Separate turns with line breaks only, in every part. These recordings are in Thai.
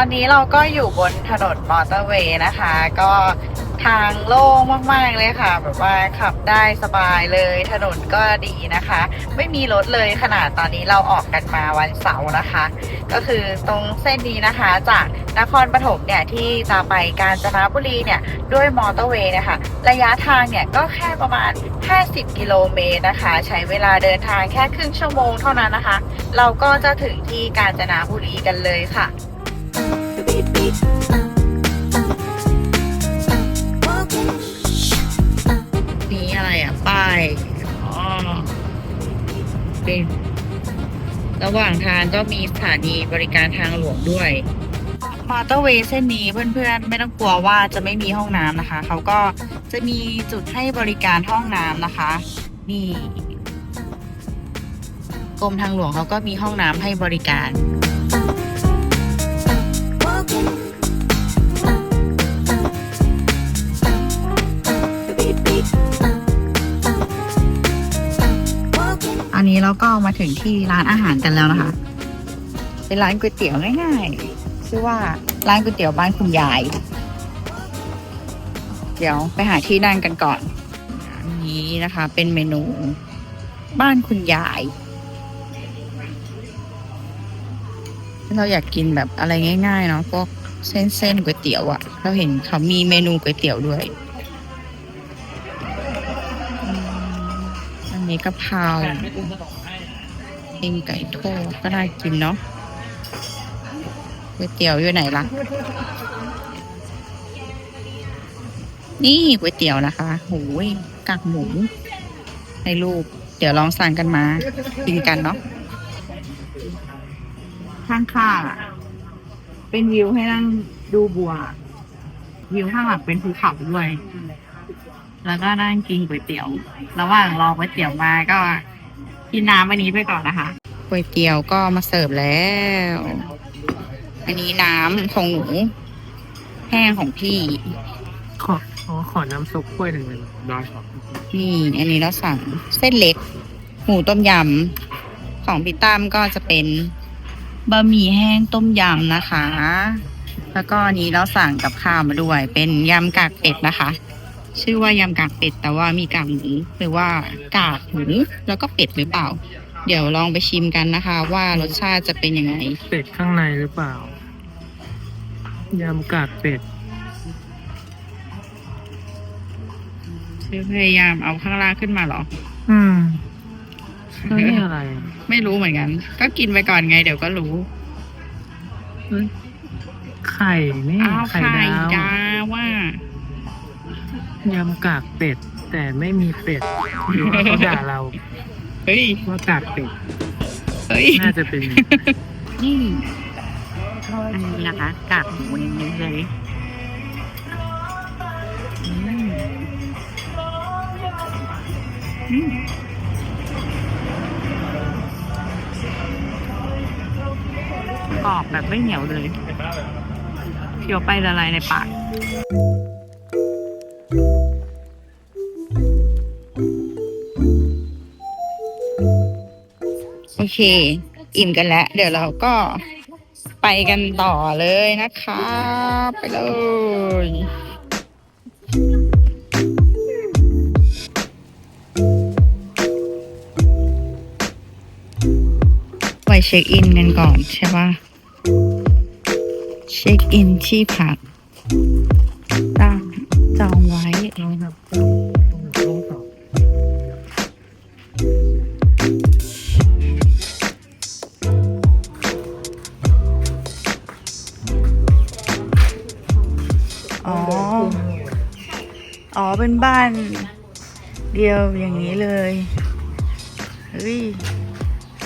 อนนี้เราก็อยู่บนถนนมอเตอร์เวย์นะคะ ก็ทางโล่งมาก ๆ เลยค่ะ แบบว่าขับได้สบายเลยถนนก็ดีนะคะ ไม่มีรถเลยขนาดตอนนี้เราออกกันมาวันเสาร์นะคะ ก็คือตรงเส้นนี้นะคะ จากนครปฐมเนี่ย ที่จะไปกาญจนบุรีเนี่ย ด้วยมอเตอร์เวย์นะคะ ระยะทางเนี่ย ก็แค่ประมาณ 50 กิโลเมตรนะคะ ใช้เวลาเดินทางแค่ครึ่งชั่วโมงเท่านั้นนะคะ เราก็จะถึงที่กาญจนบุรีกันเลยค่ะ นี่อะไรอะ ป้ายอ๋อเป็นระหว่างทางก็มีสถานีบริการทางหลวงด้วย มอเตอร์เวย์เส้นนี้เพื่อนๆ ไม่ต้องกลัวว่าจะไม่มีห้องน้ำนะคะ เขาก็จะมีจุดให้บริการห้องน้ำนะคะ นี่กรมทางหลวงเขาก็มีห้องน้ำให้บริการ อันนี้เราก็มาถึงที่ร้านอาหารกันแล้วนะคะ เป็นร้านก๋วยเตี๋ยวง่ายๆ ชื่อว่าร้านก๋วยเตี๋ยวบ้านคุณยาย เดี๋ยวไปหาที่นั่งกันก่อนอันนี้นะคะ เป็นเมนูบ้านคุณยาย เราอยากกินแบบอะไรง่ายๆเนาะพวกเส้นเส้นๆก๋วยเตี๋ยวอะเราเห็นเขามีเมนูก๋วยเตี๋ยวด้วยอันนี้กะเพรา เองไก่ทอดก็น่ากินเนาะก๋วยเตี๋ยวอยู่ไหนล่ะ นี่ก๋วยเตี๋ยวนะคะโอ้ยกากหมูในรูป เดี๋ยวลองสั่งกันมากินกันเนาะข้างข้างๆอะเป็นวิวให้นั่งดูบัว วิวข้างหลังเป็นภูเขาด้วย แล้วก็นั่งกินก๋วยเตี๋ยว ระหว่างรอก๋วยเตี๋ยวมาก็ กินน้ำอันนี้ไปก่อนนะคะก๋วยเตี๋ยวก็มาเสิร์ฟแล้ว อันนี้น้ำของหนูแห้งของพี่
ขอขอขอน้ำซุปกล้วยหนึ่งเลยได้ครับ
นี่อันนี้เราสั่งเส้นเล็ก หมูต้มยำของพี่ตั้มก็จะเป็นบะหมี่แห้งต้มยำนะคะ แล้วก็อันนี้เราสั่งกับข้าวมาด้วย เป็นยำกากเป็ดนะคะ ชื่อว่ายำกากเป็ด แต่ว่ามีกากหมูหรือว่ากากหมูแล้วก็เป็ดหรือเปล่า เดี๋ยวลองไปชิมกันนะคะ ว่ารสชาติจะเป็นยังไง
เป็ดข้างในหรือเปล่า ยำกากเป็ด
พยายามเอาข้างล่างขึ้นมาเหรอ
อืมแล้วนี่อะไร
ไม่รู้เหมือนกัน ก็กินไปก่อนไง เดี๋ยวก็รู้
ไข่นี่
อ้าว
ไข่
ไข่
ดาว
ดาว่า
ยำกากเป็ด แต่ไม่มีเป็ดหรือว่าเขาด่าเรา
เฮ้ย
ว่ากากเป็ด
เฮ้ย
น่าจะเป็น
นี่อันนี้นะคะกากหมูอย่างนี้เลยอืมอืมกรอบแบบไม่เหนียวเลยเคี้ยวไปละลายในปาก โอเค อิ่มกันแล้ว เดี๋ยวเราก็ไปกันต่อเลยนะคะ ไปเลยไปเช็คอินกันก่อนใช่ปะเช็คอินที่พัก เป็นบ้าน เดียวอย่างนี้เลยเฮ้ย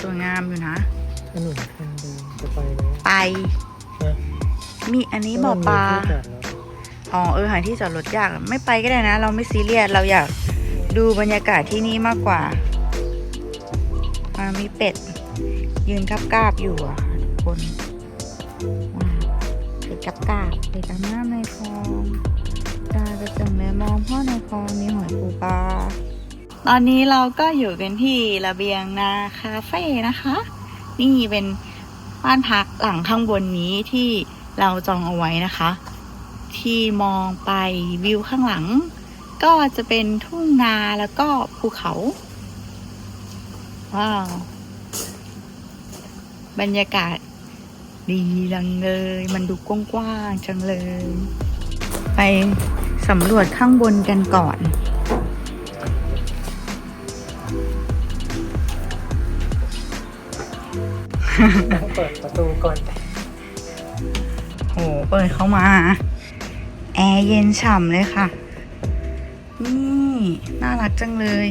สวยงามอยู่นะ
ถนนคนเดินจะไปแล้ว
ไป
นะ
มีอันนี้บ่อปลา
เออมีที่จอดรถ
อ๋อเออหาที่จอดรถยากไม่ไปก็ได้นะ เราไม่ซีเรียสเราอยากดูบรรยากาศที่นี่มากกว่าอ่ามีเป็ด ยืนกาบๆอยู่อะค่ะทุกคนว้าวเป็ดกาบๆเป็ดอาบน้ำในคลอง ตากระจังเลยมองพ่อในคลองมีหอยปูปลา ตอนนี้เราก็อยู่กันที่ระเบียงนาคาเฟ่นะคะ นี่เป็นบ้านพักหลังข้างบนนี้ที่เราจองเอาไว้นะคะ ที่มองไปวิวข้างหลัง ก็จะเป็นทุ่งนาแล้วก็ภูเขา ว้าว บรรยากาศดีจังเลย มันดูกว้างๆจังเลย ไป สำรวจข้างบนกันก่อน
เปิดประตูก่อน
โห เปิดเข้ามา แอร์เย็นฉ่ำเลยค่ะ นี่ น่ารักจังเลย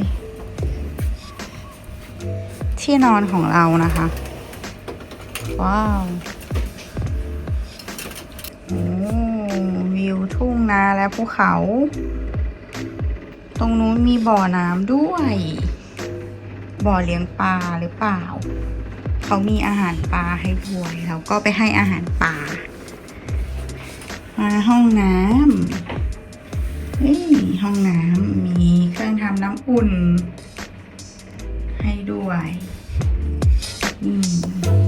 ที่นอนของเรานะคะ ว้าว นาและภูเขา ตรงนู้นมีบ่อน้ำด้วย บ่อเลี้ยงปลาหรือเปล่า เขามีอาหารปลาให้ด้วยเราก็ไปให้อาหารปลา มาห้องน้ำเฮ้ยห้องน้ำมีเครื่องทำน้ำอุ่น ให้ด้วย อืม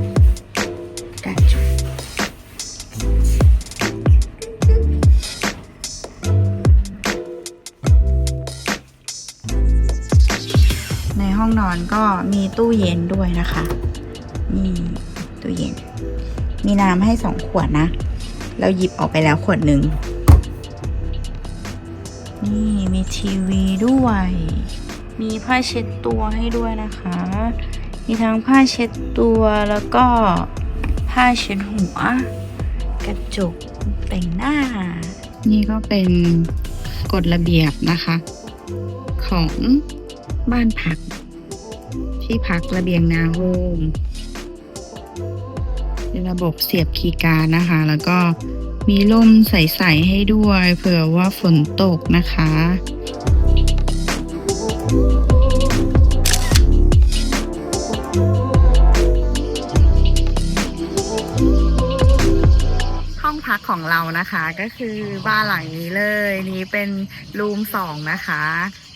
องนอนก็มีตู้เย็นด้วยนะคะนี่ตู้เย็น มีน้ำให้สองขวดนะ เราหยิบออกไปแล้วขวดหนึ่งนี่มีทีวีด้วย มีผ้าเช็ดตัวให้ด้วยนะคะ มีทั้งผ้าเช็ดตัวแล้วก็ผ้าเช็ดหัว กระจกแต่งหน้า นี่ก็เป็นกฎระเบียบนะคะ ของบ้านพัก ที่พักระเบียงนาโฮมระบบเสียบคีย์การ์ดนะคะ แล้วก็มีร่มใส ๆ ให้ด้วย เผื่อว่าฝนตกนะคะ องพักของเรานะคะ ก็คือบ้านหลังนี้เลยนี้เป็นรูมสองนะคะ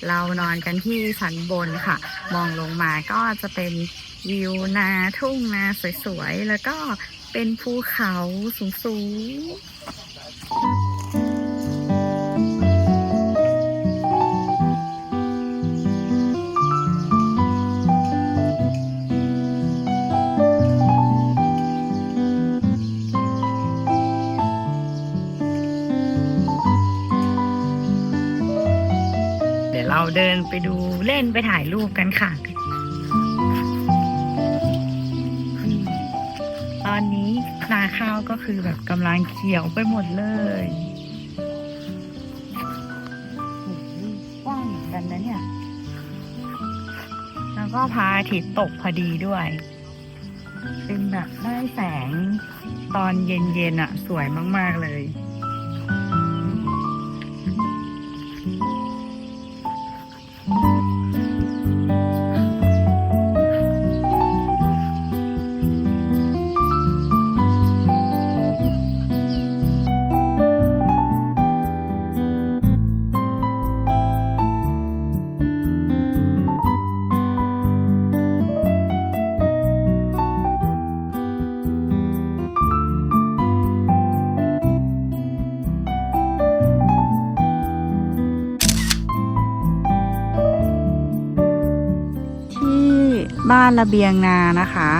เรานอนกันที่ชั้นบนค่ะ มองลงมาก็จะเป็นวิวนาทุ่งนาสวยๆ แล้วก็เป็นภูเขาสูงๆ เดินไปดูเล่นไปถ่ายรูปกันค่ะ ตอนนี้นาข้าวก็คือแบบกำลังเขียวไปหมดเลยกว้างเหมือนกันนะเนี่ย แล้วก็พระอาทิตย์ตกพอดีด้วย เป็นแบบได้แสงตอนเย็นๆอะ่ะ สวยมาก ๆ เลย บ้านระเบียงนานะคะ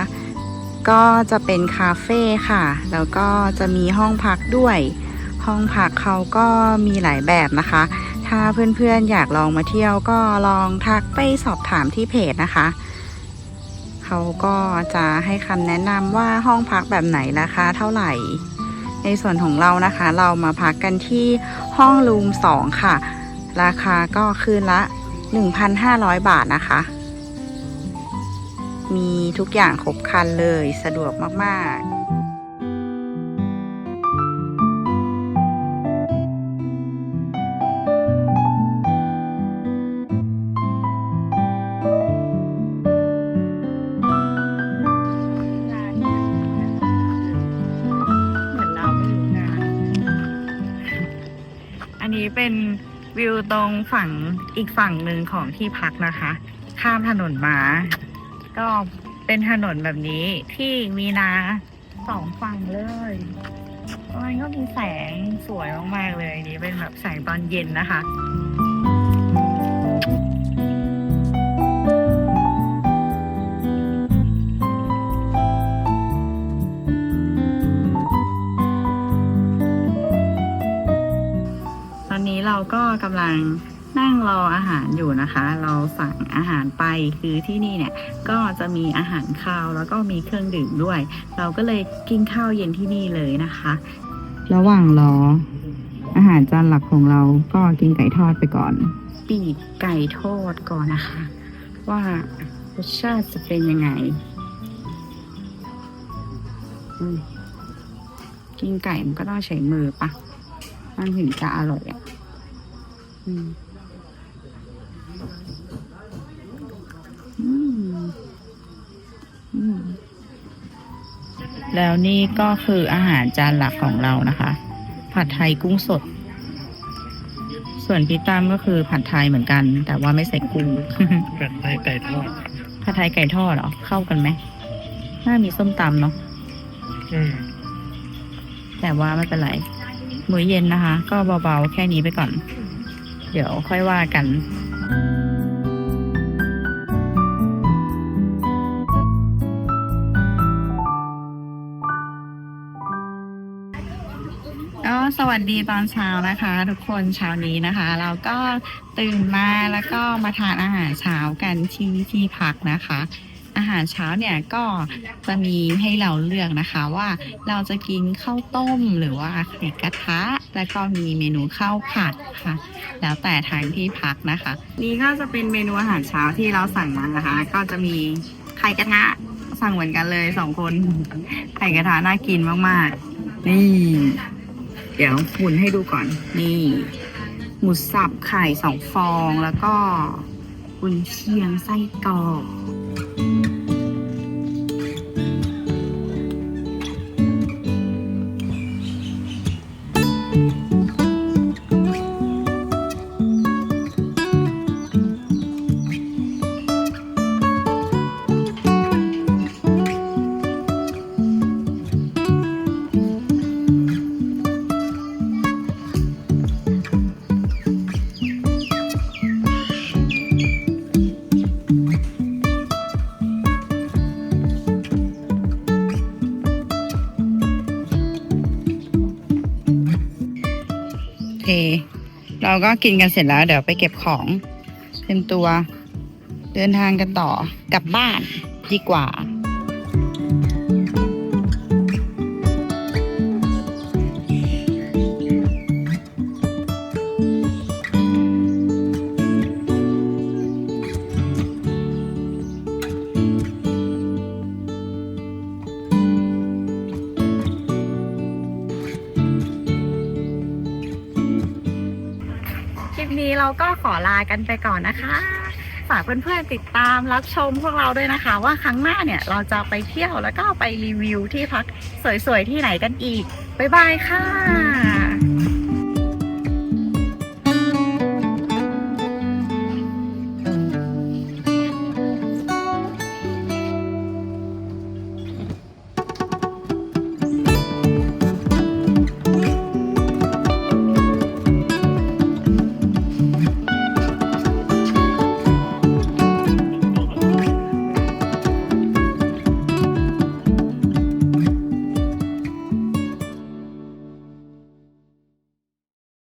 ก็จะเป็นคาเฟ่ค่ะ แล้วก็จะมีห้องพักด้วย ห้องพักเขาก็มีหลายแบบนะคะ ถ้าเพื่อนๆอยากลองมาเที่ยวก็ลองทักไปสอบถามที่เพจนะคะ เขาก็จะให้คำแนะนำว่าห้องพักแบบไหนราคาเท่าไหร่ ในส่วนของเรานะคะ เรามาพักกันที่ห้องรูม 2 ค่ะ ราคาก็คืนละ 1,500 บาทนะคะ มีทุกอย่างครบครันเลยสะดวกมากๆเหมือนเราไม่รู้งานอันนี้เป็นวิวตรงฝั่งอีกฝั่งหนึ่งของที่พักนะคะ ข้ามถนนมา ก็เป็นถนนแบบนี้ที่มีนาสองฝั่งเลยมันก็มีแสงสวยมากๆเลยนี่เป็นแบบแสงตอนเย็นนะคะตอนนี้เราก็กำลังนั่ง รออาหารอยู่นะคะ เราสั่งอาหารไปคือที่นี่เนี่ยก็จะมีอาหารคาวแล้วก็มีเครื่องดื่มด้วย เราก็เลยกินข้าวเย็นที่นี่เลยนะคะ ระหว่างรอ อาหารจานหลักของเราก็กินไก่ทอดไปก่อน ปีกไก่ทอดก่อนนะคะ ว่ารสชาติจะเป็นยังไงอืมกินไก่มันก็ต้องใช้มือปะมันถึงจะอร่อยอะอืม แล้วนี่ก็คืออาหารจานหลักของเรานะคะ ผัดไทยกุ้งสด ส่วนพี่ตั้มก็คือผัดไทยเหมือนกัน แต่ว่าไม่ใส่กุ้ง
เป็ดไทยไก่ทอด
ผัดไทยไก่ทอดเหรอ เข้ากันไหมน่ามีส้มตำเนาะ
อืม
แต่ว่าไม่เป็นไร มื้อเย็นนะคะ ก็เบาๆ แค่นี้ไปก่อน เดี๋ยวค่อยว่ากัน สวัสดีตอนเช้านะคะ ทุกคนเช้านี้นะคะ เราก็ตื่นมาแล้วก็มาทานอาหารเช้ากันที่ที่พักนะคะ อาหารเช้าเนี่ยก็จะมีให้เราเลือกนะคะว่าเราจะกินข้าวต้มหรือว่าไข่กระทะ แล้วก็มีเมนูข้าวผัดค่ะ แล้วแต่ทางที่พักนะคะ นี่ก็จะเป็นเมนูอาหารเช้าที่เราสั่งมานะคะ ก็จะมีไข่กระทะสั่งเหมือนกันเลยสองคนไข่กระทะน่ากินมากๆนี่ เดี๋ยวหมุนให้ดูก่อน นี่ หมูสับไข่สองฟองแล้วก็กุนเชียงไส้กรอก เค เราก็กินกันเสร็จแล้วเดี๋ยวไปเก็บของเต็มตัว เดินทางกันต่อกลับบ้านดีกว่า นี้เราก็ขอลากันไปก่อนนะคะ ฝากเพื่อนๆติดตามรับชมพวกเราด้วยนะคะ ว่าครั้งหน้าเนี่ยเราจะไปเที่ยวแล้วก็ไปรีวิวที่พักสวยๆที่ไหนกันอีก บ๊ายบายค่ะ